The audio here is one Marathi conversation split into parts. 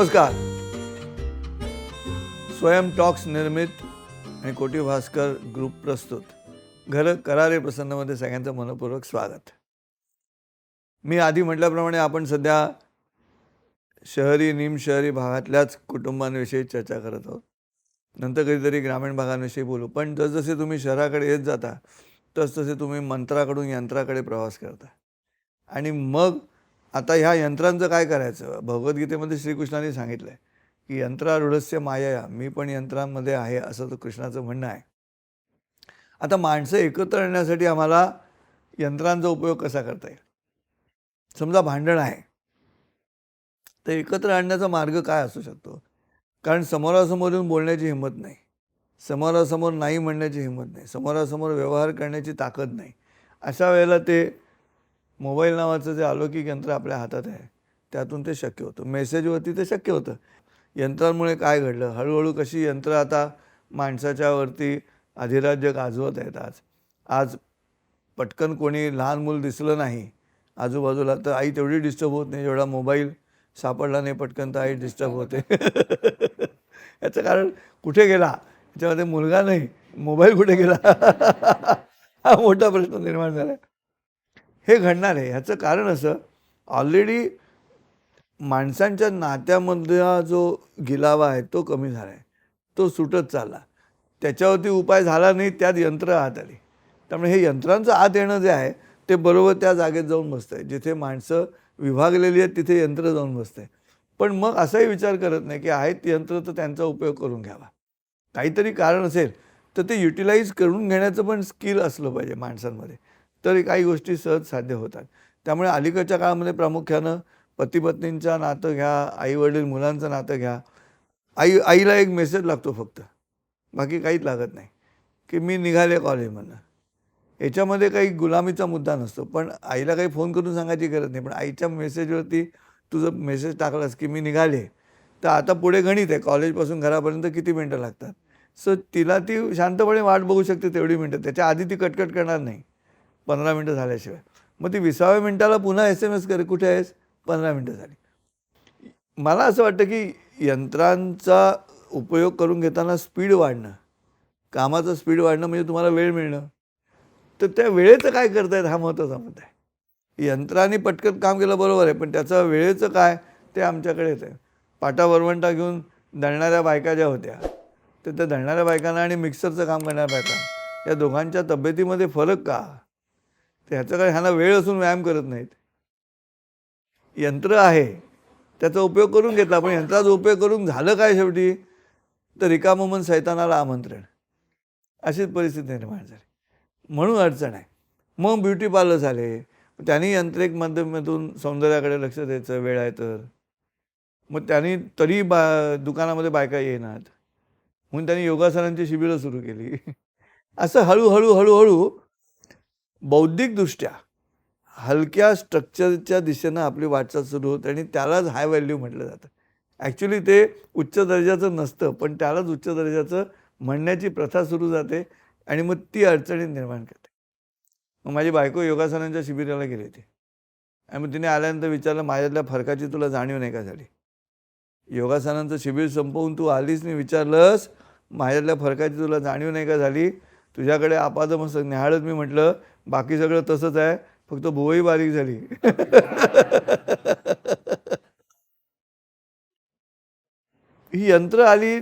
नमस्कार. स्वयं टॉक्स निर्मित आणि कोटी भास्कर ग्रुप प्रस्तुत. घर करारे प्रसन्नमध्ये सगळ्यांचं मनपूर्वक स्वागत. मी आधी म्हटल्याप्रमाणे आपण सध्या शहरी निमशहरी भागातल्याच कुटुंबांविषयी चर्चा करत आहोत. नंतर कधीतरी ग्रामीण भागांविषयी बोलू. पण जसजसे तुम्ही शहराकडे येत जाता तसतसे तुम्ही मंत्राकडून यंत्राकडे प्रवास करता. आणि मग आता ह्या यंत्रांचं काय करायचं? भगवद्गीतेमध्ये श्रीकृष्णाने सांगितलं आहे की यंत्रारूढस्य माया मी पण यंत्रांमध्ये आहे असं तर कृष्णाचं म्हणणं आहे. आता माणसं एकत्र आणण्यासाठी आम्हाला यंत्रांचा उपयोग कसा करता येईल? समजा भांडण आहे. तर एकत्र आणण्याचा मार्ग काय असू शकतो? कारण समोरासमोर येऊन बोलण्याची हिंमत नाही. समोरासमोर नाही म्हणण्याची हिंमत नाही. समोरासमोर व्यवहार करण्याची ताकद नाही. अशा वेळेला ते मोबाईल नावाचं जे अलौकिक यंत्र आपल्या हातात आहे त्यातून ते शक्य होतं. मेसेजवरती ते शक्य होतं. यंत्रांमुळे काय घडलं? हळूहळू कशी यंत्र आता माणसाच्यावरती अधिराज्य गाजवत आहेत आज? आज पटकन कोणी लहान मूल दिसलं नाही. आजूबाजूला तर आई तेवढी डिस्टर्ब होत नाही जेवढा मोबाईल सापडला नाही पटकन तर आई डिस्टर्ब होते. याचं कारण कुठे गेला? याच्यामध्ये मुलगा नाही मोबाईल कुठे गेला? हा मोठा प्रश्न निर्माण झाला हे घडणार आहे. ह्याचं कारण असं ऑलरेडी माणसांच्या नात्यामधला जो गिलावा आहे तो कमी झाला आहे तो सुटत चालला. त्याच्यावरती उपाय झाला नाही त्यात यंत्र आत आली. त्यामुळे हे यंत्रांचं आत येणं जे आहे ते बरोबर त्या जागेत जाऊन बसतं आहे जिथे माणसं विभागलेली आहेत तिथे यंत्र जाऊन बसतं आहे पण मग असाही विचार करत नाही की आहेत यंत्र तर त्यांचा उपयोग करून घ्यावा. काहीतरी कारण असेल तर ते युटिलाइज करून घेण्याचं पण स्किल असलं पाहिजे माणसांमध्ये. तर काही गोष्टी सहज साध्य होतात. त्यामुळे अलीकडच्या काळामध्ये प्रामुख्यानं पतीपत्नींचं नातं घ्या आईवडील मुलांचं नातं घ्या. आई आईला एक मेसेज लागतो फक्त. बाकी काहीच लागत नाही. की मी निघाले कॉलेजमधनं याच्यामध्ये काही गुलामीचा मुद्दा नसतो. पण आईला काही फोन करून सांगायची गरज नाही. पण आईच्या मेसेजवरती तुझं मेसेज टाकलास की मी निघाले तर आता पुढे गणित आहे. कॉलेजपासून घरापर्यंत किती मिनटं लागतात? सो तिला ती शांतपणे वाट बघू शकते तेवढी मिनटं. त्याच्या आधी ती कटकट करणार नाही. पंधरा मिनटं झाल्याशिवाय. मग ती विसाव्या मिनटाला पुन्हा एस एम एस करे कुठे आहेस? पंधरा मिनटं झाली. मला असं वाटतं की यंत्रांचा उपयोग करून घेताना स्पीड वाढणं कामाचं स्पीड वाढणं म्हणजे तुम्हाला वेळ मिळणं. तर त्या वेळेचं काय करतायत हा महत्त्वाचा मुद्दा आहे. यंत्राने पटकन काम केलं बरोबर आहे पण त्याचं वेळेचं काय ते आमच्याकडेच आहे पाटा वरवंटा घेऊन दळणाऱ्या बायका ज्या होत्या तर त्या दळणाऱ्या बायकांना आणि मिक्सरचं काम करणाऱ्या बायका या दोघांच्या तब्येतीमध्ये फरक का? तर ह्याचं काय ह्यांना वेळ असून व्यायाम करत नाहीत. यंत्र आहे त्याचा उपयोग करून घेतला पण यंत्राचा उपयोग करून झालं काय शेवटी? तर रिकामं मन सैतानाला आमंत्रण. अशीच परिस्थिती निर्माण झाली. म्हणून अडचण आहे. मग ब्युटी पार्लर झाले त्यांनी यंत्रिक माध्यमातून सौंदर्याकडे लक्ष द्यायचं वेळ आहे तर. मग त्यांनी तरी बा दुकानामध्ये बायका येणार. म्हणून त्यांनी योगासनांची शिबिरं सुरू केली. असं हळूहळू हळूहळू बौद्धिकदृष्ट्या हलक्या स्ट्रक्चरच्या दिशेनं आपली वाटचाल सुरू होते आणि त्यालाच हाय व्हॅल्यू म्हटलं जातं. ॲक्च्युली ते उच्च दर्जाचं नसतं पण त्यालाच उच्च दर्जाचं म्हणण्याची प्रथा सुरू जाते आणि मग ती अडचणी निर्माण करते. मग माझी बायको योगासनांच्या शिबिराला गेली होती. आणि मग तिने आल्यानंतर विचारलं माझ्यातल्या फरकाची तुला जाणीव नाही का झाली? योगासनांचं शिबिर संपवून तू आलीस नाही विचारलंस माझ्यातल्या फरकाची तुला जाणीव नाही का झाली? तुझ्याकडे आपादमस्त न्याहाळत मी म्हटलं बाकी सगळं तसंच आहे फक्त भुवई बारीक झाली. ही यंत्र आली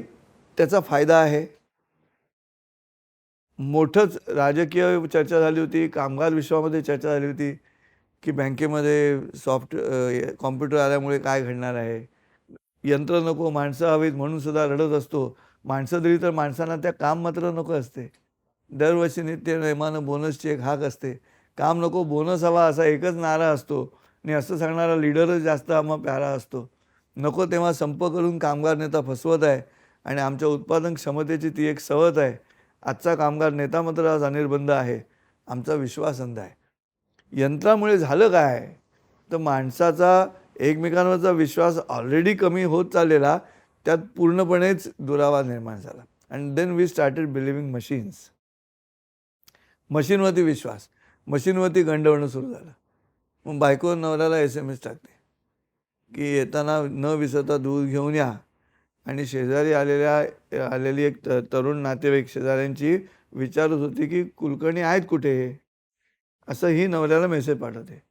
त्याचा फायदा आहे. मोठंच राजकीय चर्चा झाली होती कामगार विश्वामध्ये चर्चा झाली होती की बँकेमध्ये सॉफ्ट कॉम्प्युटर आल्यामुळे काय घडणार आहे. यंत्र नको माणसं हवीत म्हणून सुद्धा रडत असतो. माणसं दिली तर माणसांना त्या काम मात्र नको असते. दरवर्षी नित्य नेमानं बोनसची एक हाक असते. काम नको बोनस हवा असा एकच नारा असतो. आणि असं सांगणारा लीडरच जास्त आम्हा प्यारा असतो. नको तेव्हा संप करून कामगार नेता फसवत आहे आणि आमच्या उत्पादन क्षमतेची ती एक सवत आहे. आजचा कामगार नेता मात्र आज अनिर्बंध आहे. आमचा विश्वास अंध आहे. यंत्रामुळे झालं काय? तर माणसाचा एकमेकांवरचा विश्वास ऑलरेडी कमी होत चाललेला त्यात पूर्णपणेच दुरावा निर्माण झाला. And then we started believing machines मशीनवरती विश्वास. मशीनवरती गंडवणं सुरू झालं. मग बायको नवऱ्याला एस एम एस टाकते. की येताना न विसरता दूध घेऊन या. आणि शेजारी आलेल्या आलेली एक त तरुण नातेवाईक शेजाऱ्यांची विचारत होती की कुलकर्णी आहेत कुठे असं ही नवऱ्याला मेसेज पाठवते.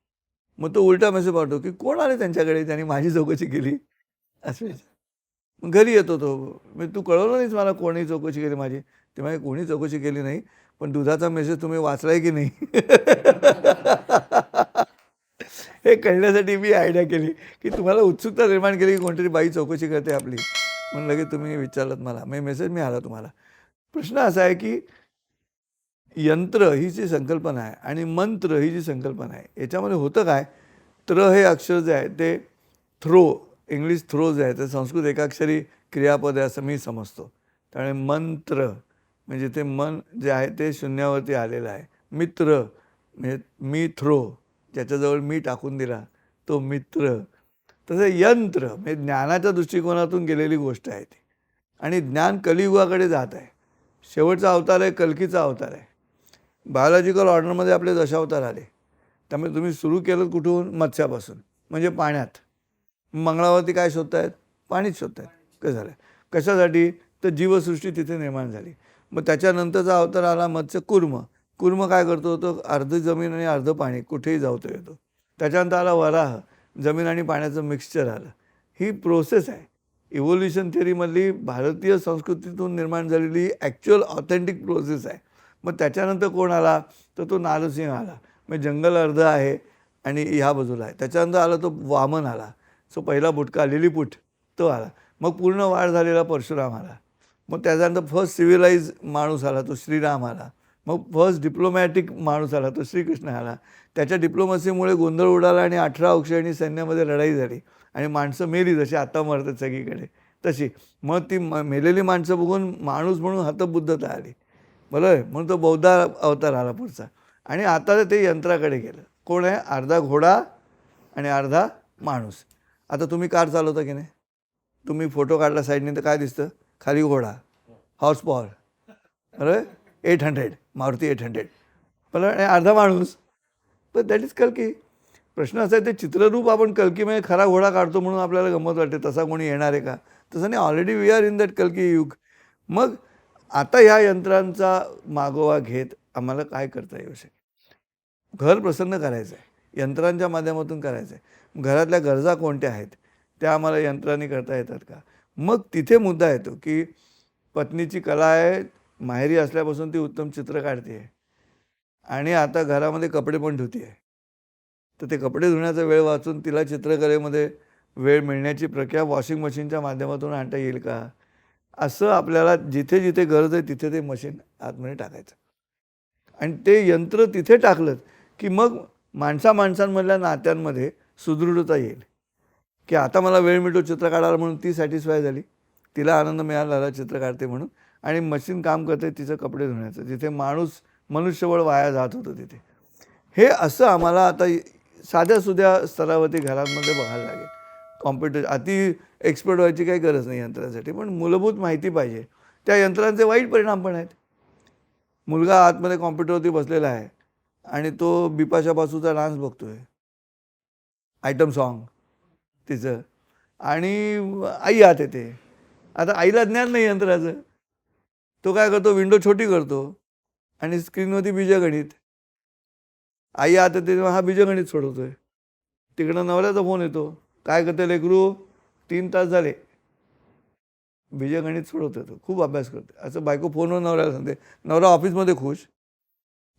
मग तो उलटा मेसेज पाठवतो की कोण आले त्यांच्याकडे? त्यांनी माझी चौकशी केली. असं मग घरी येतो तो. मी तू कळवलं नाहीस मला कोणी चौकशी केली माझी? ते माझी कोणी चौकशी केली नाही. पण दुधाचा मेसेज तुम्ही वाचलाय की नाही? हे कळण्यासाठी मी आयडिया केली की तुम्हाला उत्सुकता निर्माण केली की कोणतरी बाई चौकशी करते आपली. म्हणलं की तुम्ही विचारलात मला. मी मेसेज मी आला तुम्हाला. प्रश्न असा आहे की यंत्र ही जी संकल्पना आहे आणि मंत्र ही जी संकल्पना आहे याच्यामध्ये होतं काय? त्र हे अक्षर जे आहे ते थ्रो इंग्लिश थ्रो जे आहे ते संस्कृत एकाक्षरी क्रियापद आहे असं मी समजतो. त्यामुळे मंत्र. म्हणजे ते मन जे आहे ते शून्यावरती आलेलं आहे. मित्र म्हणजे मी थ्रो ज्याच्याजवळ मी टाकून दिला तो मित्र. तसं यंत्र म्हणजे ज्ञानाच्या दृष्टिकोनातून गेलेली गोष्ट आहे ती. आणि ज्ञान कलियुगाकडे जात आहे. शेवटचा अवतार आहे कलकीचा अवतार आहे. बायोलॉजिकल ऑर्डरमध्ये आपले दशावतार आले. त्यामुळे तुम्ही सुरू केलं कुठून? मत्स्यापासून म्हणजे पाण्यात. मंगळावरती काय शोधतायत? पाणीच शोधतायत. कसं झालं? कशासाठी? तर जीवसृष्टी तिथे निर्माण झाली. मग त्याच्यानंतरचा अवतार आला मत्स्य कुर्म. कुर्म काय करतो तो? अर्ध जमीन आणि अर्ध पाणी कुठेही जावतो येतो त्याच्यानंतर आला वराह जमीन आणि पाण्याचं मिक्सचर आलं. ही प्रोसेस आहे. इव्होल्युशन थिअरीमधली भारतीय संस्कृतीतून निर्माण झालेली ॲक्च्युअल ऑथेंटिक प्रोसेस आहे. मग त्याच्यानंतर कोण आला? तर तो नारसिंह आला. मग जंगल अर्ध आहे आणि ह्या बाजूला आहे. त्याच्यानंतर आला तो वामन आला. सो पहिला बुटका लिलीपुट तो आला. मग पूर्ण वाढ झालेला परशुराम आला. मग त्याच्यानंतर फर्स्ट सिव्हिलाइज माणूस आला तो श्रीराम आला. मग फर्स्ट डिप्लोमॅटिक माणूस आला तो श्रीकृष्ण आला. त्याच्या डिप्लोमसीमुळे गोंधळ उडाला आणि अठरा अक्षयणी सैन्यामध्ये लढाई झाली. आणि माणसं मेली जशी आता मरतात सगळीकडे तशी. मग ती म मेलेली माणसं बघून माणूस म्हणून हतबुद्धता आली. बरोबर आहे? म्हणून तो बौद्ध अवतार आला पुढचा. आणि आता ते यंत्राकडे गेलं. कोण आहे? अर्धा घोडा आणि अर्धा माणूस. आता तुम्ही कार चालवता की नाही? तुम्ही फोटो काढला साईडने तर काय दिसतं? खाली घोडा हॉर्स पॉवर बरोबर eight hundred Maruti eight hundred पण आणि अर्धा माणूस. पण दॅट इज कलकी. प्रश्न असा आहे ते चित्ररूप आपण कलकीमध्ये खरा घोडा काढतो म्हणून आपल्याला गंमत वाटते तसा कोणी येणार आहे का? तसं नाही already we are in that कलकी युग. मग आता ह्या यंत्रांचा मागोवा घेत आम्हाला काय करता येऊ शकेल? घर प्रसन्न करायचं आहे. यंत्रांच्या माध्यमातून करायचं आहे. घरातल्या गरजा कोणत्या आहेत? त्या आम्हाला यंत्रांनी करता येतात का? मग तिथे मुद्दा येतो की पत्नीची कला आहे माहेरी असल्यापासून ती उत्तम चित्र काढते आहे आणि आता घरामध्ये कपडे पण धुते आहे तर ते कपडे धुण्याचा वेळ वाचून तिला चित्रकलेमध्ये वेळ मिळण्याची प्रक्रिया वॉशिंग मशीनच्या माध्यमातून आणता येईल का? असं आपल्याला जिथे जिथे गरज आहे तिथे ते मशीन आतमध्ये टाकायचं. आणि ते यंत्र तिथे टाकलं की मग माणसा माणसांमधल्या नात्यांमध्ये सुदृढता येईल. की आता मला वेळ मिळतो चित्र काढायला म्हणून ती सॅटिस्फाय झाली. तिला आनंद मिळाला चित्र काढते म्हणून. आणि मशीन काम करते तिचं कपडे धुण्याचं. जिथे माणूस मनुष्यबळ वाया जात होतं तिथे. हे असं आम्हाला आता साध्या सुध्या स्तरावरती घरांमध्ये बघायला लागेल. कॉम्प्युटर अति एक्सपर्ट व्हायची काही गरज नाही यंत्रासाठी पण मूलभूत माहिती पाहिजे. त्या यंत्रांचे वाईट परिणाम पण आहेत. मुलगा आतमध्ये कॉम्प्युटरवरती बसलेला आहे आणि तो बिपाशा बासूचा डान्स बघतोय. आयटम सॉन्ग तिचं. आणि आई आत येते. आता आईला ज्ञान नाही यंत्राचं. तो काय करतो? विंडो छोटी करतो. आणि स्क्रीनवरती बीजगणित. आई आत येते तेव्हा हा बीजगणित सोडवतोय. तिकडं नवऱ्याचा फोन येतो. काय करते लेकरू? तीन तास झाले. बीजगणित सोडवतोय तो. खूप अभ्यास करते असं बायको फोनवर नवऱ्याला सांगते. नवरा ऑफिसमध्ये खुश.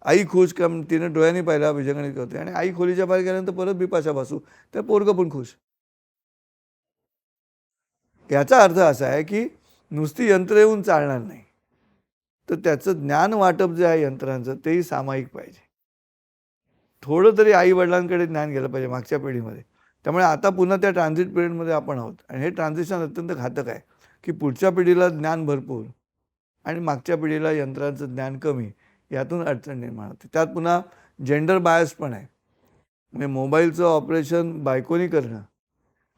आई खुश. का तिने डोळ्यांनी पाहिला बीजगणित करते आणि आई खोलीच्या बाहेर गेल्यानंतर परत बिपाशा भासू. तर पोरगं पण खुश. याचा अर्थ असा आहे की नुसती यंत्र येऊन चालणार नाही. तर त्याचं ज्ञान वाटप जे आहे यंत्रांचं तेही सामायिक पाहिजे. थोडं तरी आई वडिलांकडे ज्ञान गेलं पाहिजे मागच्या पिढीमध्ये. त्यामुळे आता पुन्हा त्या ट्रान्झिट पिरियडमध्ये आपण आहोत. आणि हे ट्रान्झिशन अत्यंत घातक आहे की पुढच्या पिढीला ज्ञान भरपूर आणि मागच्या पिढीला यंत्रांचं ज्ञान कमी यातून अडचण निर्माण होते. त्यात पुन्हा जेंडर बायस पण आहे. म्हणजे मोबाईलचं ऑपरेशन बायकोनी करणं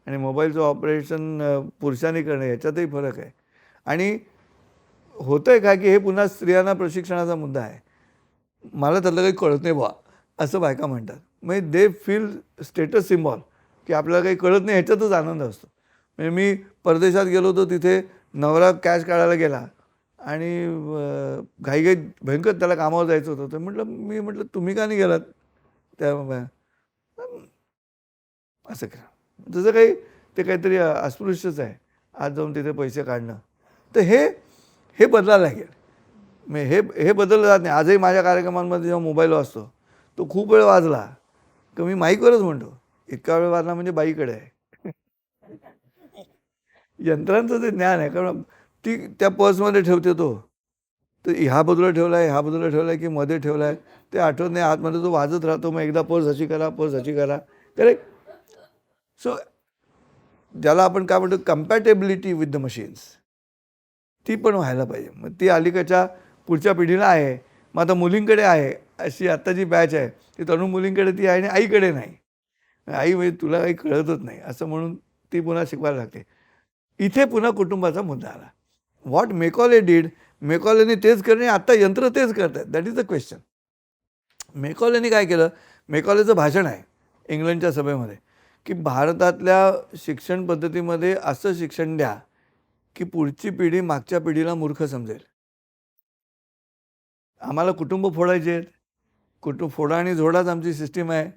आणि मोबाईलचं ऑपरेशन पुरुषांनी करणे याच्यातही फरक आहे. आणि होतं आहे काय की हे पुन्हा स्त्रियांना प्रशिक्षणाचा मुद्दा आहे. मला त्यातलं काही कळत नाही बा असं बायका म्हणतात. म्हणजे दे फील स्टेटस सिम्बॉल की आपल्याला काही कळत नाही ह्याच्यातच आनंद असतो. म्हणजे मी परदेशात गेलो होतो तिथे नवरा कॅश काढायला गेला आणि घाई घाई भयंकर त्याला कामावर जायचं होतं. तर म्हटलं मी म्हटलं तुम्ही का नाही गेलात? त्या असं करा तसं काही ते काहीतरी अस्पृश्यच आहे. आज जाऊन तिथे पैसे काढणं. तर हे हे बदलायला लागेल. मग हे हे बदललं जात नाही. आजही माझ्या कार्यक्रमांमध्ये जेव्हा मोबाईल वाजतो तो खूप वेळ वाजला. तर मी माईकवरच म्हणतो इतका वेळ वाजला म्हणजे बाईकडे आहे. यंत्रांचं ते ज्ञान आहे. कारण ती त्या पर्समध्ये ठेवते तो. तर ह्या बाजूला ठेवला आहे ह्या बाजूला ठेवला आहे की मध्ये ठेवला आहे ते आठवत नाही. आतमध्ये तो वाजत राहतो. मग एकदा पर्स अशी करा पर्स अशी करा. करेक्ट सो ज्याला आपण काय म्हणतो कम्पॅटेबिलिटी विथ द मशीन्स ती पण व्हायला पाहिजे. मग ती अलीकडच्या पुढच्या पिढीला आहे. मग आता मुलींकडे आहे. अशी आत्ता जी बॅच आहे. ती तरुण मुलींकडे ती आहे आणि आईकडे नाही. आई म्हणजे तुला काही कळतच नाही. असं म्हणून ती पुन्हा शिकवायला लागते. इथे पुन्हा कुटुंबाचा मुद्दा आला. व्हॉट मेकॉले डीड मेकॉलेने तेच करणे आत्ता यंत्र तेच करत आहेत दॅट इज द क्वेश्चन मेकॉलेने काय केलं? मेकॉलेचं भाषण आहे. इंग्लंडच्या सभेमध्ये. की भारतातल्या शिक्षण पद्धतीमध्ये असं शिक्षण द्या की पुढची पिढी मागच्या पिढीला मूर्ख समजेल. आम्हाला कुटुंब फोडायचे आहेत. कुटुंब फोडा आणि झोडाच आमची सिस्टीम आहे.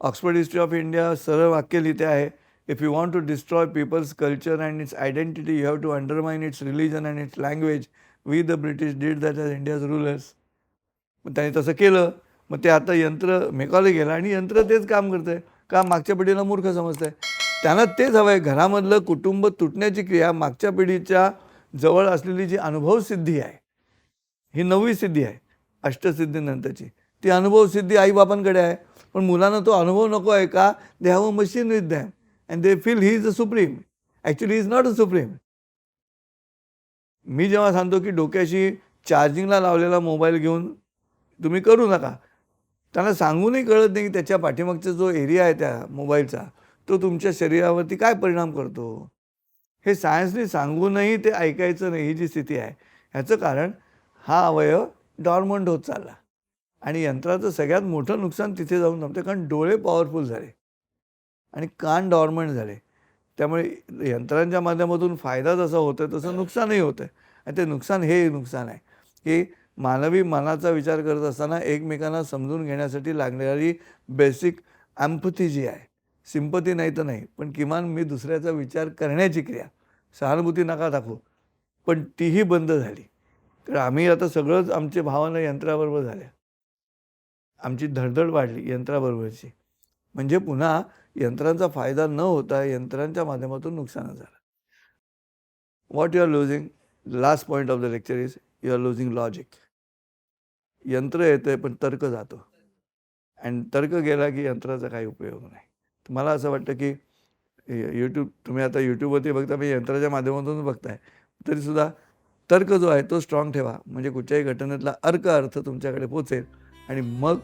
ऑक्सफर्ड हिस्ट्री ऑफ इंडिया सरळ वाक्य लिहिते आहे if you want to destroy people's culture and its identity you have to undermine its religion and its language we the British did that as India's rulers मग त्यांनी तसं केलं. मग ते आता यंत्र मेकॉले गेलं आणि यंत्र तेच काम करतं आहे का मागच्या पिढीला मूर्ख समजतं आहे त्यांना तेच हवं आहे घरामधलं कुटुंब तुटण्याची क्रिया मागच्या पिढीच्या जवळ असलेली जी अनुभवसिद्धी आहे ही नववी सिद्धी आहे अष्टसिद्धीनंतरची. ती अनुभवसिद्धी आईबापांकडे आहे पण मुलांना तो अनुभव नको आहे का? They have a machine with them and they feel he is a supreme actually is not a supreme मी जेव्हा सांगतो की डोक्याशी चार्जिंगला लावलेला मोबाईल घेऊन तुम्ही करू नका. त्यांना सांगूनही कळत नाही की त्याच्या पाठीमागचा जो एरिया आहे त्या मोबाईलचा तो तुमच्या शरीरावरती काय परिणाम करतो? हे सायन्सने सांगूनही ते ऐकायचं नाही ही जी स्थिती आहे. ह्याचं कारण हा अवयव डॉर्मंट होत चालला. आणि यंत्राचं सगळ्यात मोठं नुकसान तिथे जाऊन थांबते कारण डोळे पॉवरफुल झाले. आणि कान डॉर्मंट झाले. त्यामुळे यंत्रांच्या माध्यमातून फायदा जसा होतो आहे तसं नुकसानही होतं आहे आणि ते नुकसान हे नुकसान आहे की मानवी मनाचा विचार करत असताना एकमेकांना समजून घेण्यासाठी लागणारी बेसिक ॲम्पथी जी आहे सिंपती नाही तर नाही पण किमान मी दुसऱ्याचा विचार करण्याची क्रिया. सहानुभूती नका दाखवू पण तीही बंद झाली. तर आम्ही आता सगळंच आमचे भावना यंत्राबरोबर झाल्या आमची धडधड वाढली यंत्राबरोबरची. म्हणजे पुन्हा यंत्रांचा फायदा न होता यंत्रांच्या माध्यमातून नुकसान झालं. What you are losing last point of the lecture is you are losing logic यंत्र येतं आहे पण तर्क जातो. आणि तर्क गेला की यंत्राचा काही उपयोग नाही. तर मला असं वाटतं की यूट्यूब तुम्ही आता यूट्यूबवरती बघता मी यंत्राच्या माध्यमातून बघताय. तरीसुद्धा तर्क जो आहे तो स्ट्रॉंग ठेवा. म्हणजे कुठच्याही घटनेतला अर्क अर्थ तुमच्याकडे पोचेल आणि मग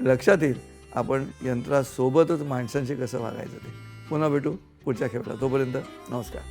लक्षात येईल आपण यंत्रासोबतच माणसांशी कसं वागायचं ते. पुन्हा भेटू पुढच्या खेळाला तोपर्यंत नमस्कार.